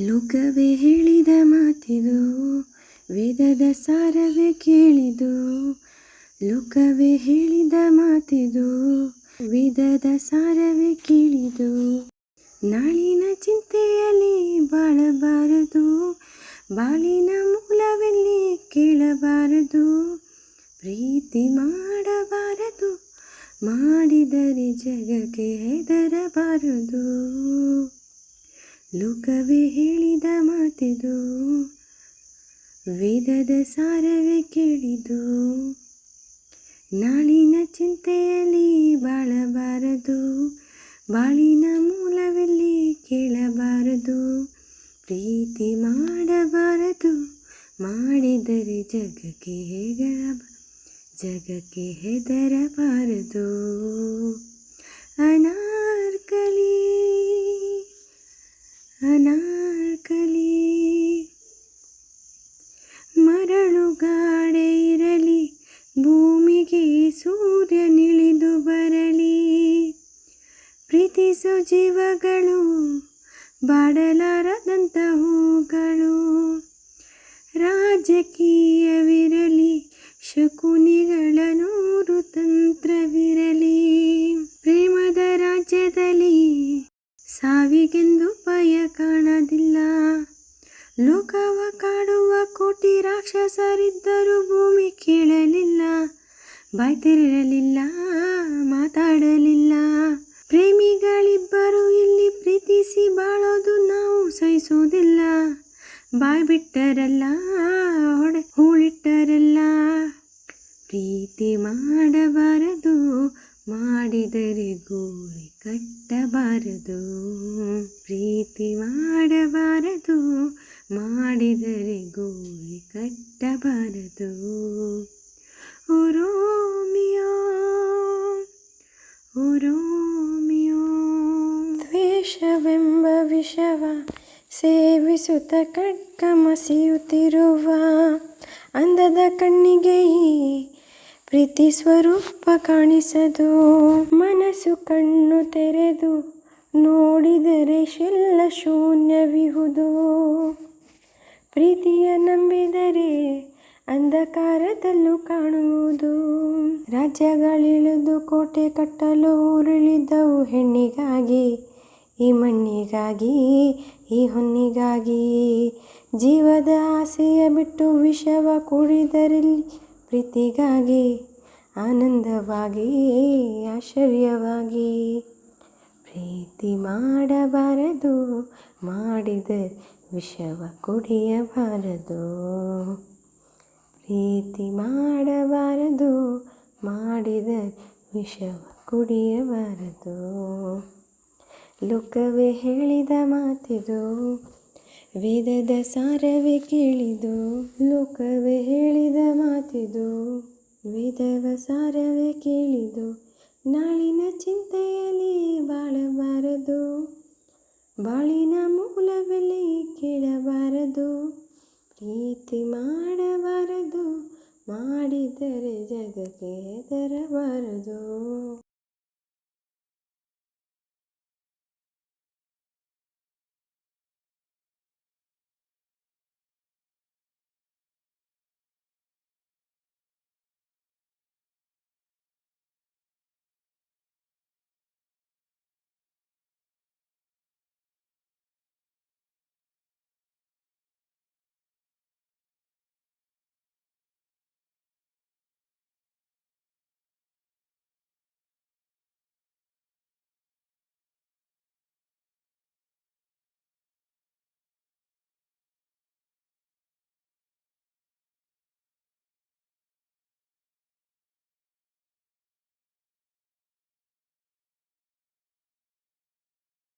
ಲೋಕವೇ ಹೇಳಿದ ಮಾತಿದು, ವೇದದ ಸಾರವೇ ಕೇಳಿದು, ಲೋಕವೇ ಹೇಳಿದ ಮಾತಿದು, ವೇದದ ಸಾರವೇ ಕೇಳಿದು. ನಾಳಿನ ಚಿಂತೆಯಲ್ಲಿ ಬಾಳಬಾರದು, ಬಾಳಿನ ಮೂಲವೆಲ್ಲಿ ಕೇಳಬಾರದು. ಪ್ರೀತಿ ಮಾಡಬಾರದು, ಮಾಡಿದರೆ ಜಗಕ್ಕೆ ಹೆದರಬಾರದು. ಲೋಕವೇ ಹೇಳಿದ ಮಾತಿದು, ವೇದದ ಸಾರವೇ ಕೇಳಿದು, ನಾಳಿನ ಚಿಂತೆಯಲ್ಲಿ ಬಾಳಬಾರದು, ಬಾಳಿನ ಮೂಲವೆಲ್ಲಿ ಕೇಳಬಾರದು, ಪ್ರೀತಿ ಮಾಡಬಾರದು, ಮಾಡಿದರೆ ಜಗಕ್ಕೆ ಹೆದರ ಜಗಕ್ಕೆ ಹೆದರಬಾರದು. ಅನಾರ್ಕಲಿ ಅನಾರ್ಕಲಿ ಮರಳುಗಾಡೆ ಇರಲಿ, ಭೂಮಿಗೆ ಸೂರ್ಯನಿಳಿದು ಬರಲಿ. ಪ್ರೀತಿಸೋ ಜೀವಗಳು ಬಾಡಲಾರದಂಥ ಹೂಗಳು. ರಾಜಕೀಯವಿರಲಿ, ಶಕುನಿಗಳ ನೂರು ತಂತ್ರವಿರಲಿ. ಪ್ರೇಮದ ರಾಜ್ಯದಲ್ಲಿ ಸಾವಿಗೆಂದು ಕೋಟಿ ರಾಕ್ಷಸರಿದ್ದರೂ ಭೂಮಿ ಕೇಳಲಿಲ್ಲ ಬಾಯ್ತಿರಲಿಲ್ಲ ಮಾತಾಡಲಿಲ್ಲ. ಪ್ರೇಮಿಗಳಿಬ್ಬರು ಇಲ್ಲಿ ಪ್ರೀತಿಸಿ ಬಾಳೋದು ನಾವು ಸಹಿಸುವುದಿಲ್ಲ. ಬಾಯ್ ಬಿಟ್ಟರಲ್ಲ ಹೊಡೆ ಹೂಳಿಟ್ಟರಲ್ಲ. ಪ್ರೀತಿ ಮಾಡಬಾರದು, ಮಾಡಿದರೆ ಗೋರಿ ಕಟ್ಟಬಾರದು. ಪ್ರೀತಿ ಮಾಡಬಾರದು ಮಾಡಿದರೆ ಗೋರಿ ಕಟ್ಟಬಾರದು. ಉರೋಮಿಯೋ ಉರೋಮಿಯೋ ದ್ವೇಷವೆಂಬ ವಿಷವ ಸೇವಿಸುತ್ತ ಕಡ್ಕ ಮಸಿಯುತ್ತಿರುವ ಅಂದದ ಕಣ್ಣಿಗೆ ಈ ಪ್ರೀತಿ ಸ್ವರೂಪ ಕಾಣಿಸದು. ಮನಸ್ಸು ಕಣ್ಣು ತೆರೆದು ನೋಡಿದರೆ ಶಿಲ್ಲ ಶೂನ್ಯವಿಹುದು. ಪ್ರೀತಿಯ ನಂಬಿದರೆ ಅಂಧಕಾರದಲ್ಲೂ ಕಾಣುವುದು. ರಾಜ್ಯಗಳಿಳಿದು ಕೋಟೆ ಕಟ್ಟಲು ಉರುಳಿದವು ಹೆಣ್ಣಿಗಾಗಿ, ಈ ಮಣ್ಣಿಗಾಗಿ, ಈ ಹೊನ್ನಿಗಾಗಿ ಜೀವದ ಆಸೆಯ ಬಿಟ್ಟು ವಿಷವ ಕುಡಿದರಿಲ್ಲಿ ಪ್ರೀತಿಗಾಗಿ, ಆನಂದವಾಗಿ, ಆಶ್ಚರ್ಯವಾಗಿ. ಪ್ರೀತಿ ಮಾಡಬಾರದು ಮಾಡಿದರೆ ವಿಷವ ಕುಡಿಯಬಾರದು ಪ್ರೀತಿ ಮಾಡಬಾರದು, ಮಾಡಿದ ವಿಷವ ಕುಡಿಯಬಾರದು ಲೋಕವೇ ಹೇಳಿದ ಮಾತಿದು, ವೇದದ ಸಾರವೇ ಕೇಳಿದು. ಲೋಕವೇ ಹೇಳಿದ ಮಾತಿದು, ವೇದವ ಸಾರವೇ ಕೇಳಿದು. ನಾಳಿನ ಚಿಂತೆಯಲ್ಲಿ ಬಾಳಬಾರದು. ಬಾಳಿನ ಮೂಲವೆಲೆ ಕೇಳಬಾರದು ಪ್ರೀತಿ ಮಾಡಬಾರದು ಮಾಡಿದರೆ ಜಗಕ್ಕೆ ತರಬಾರದು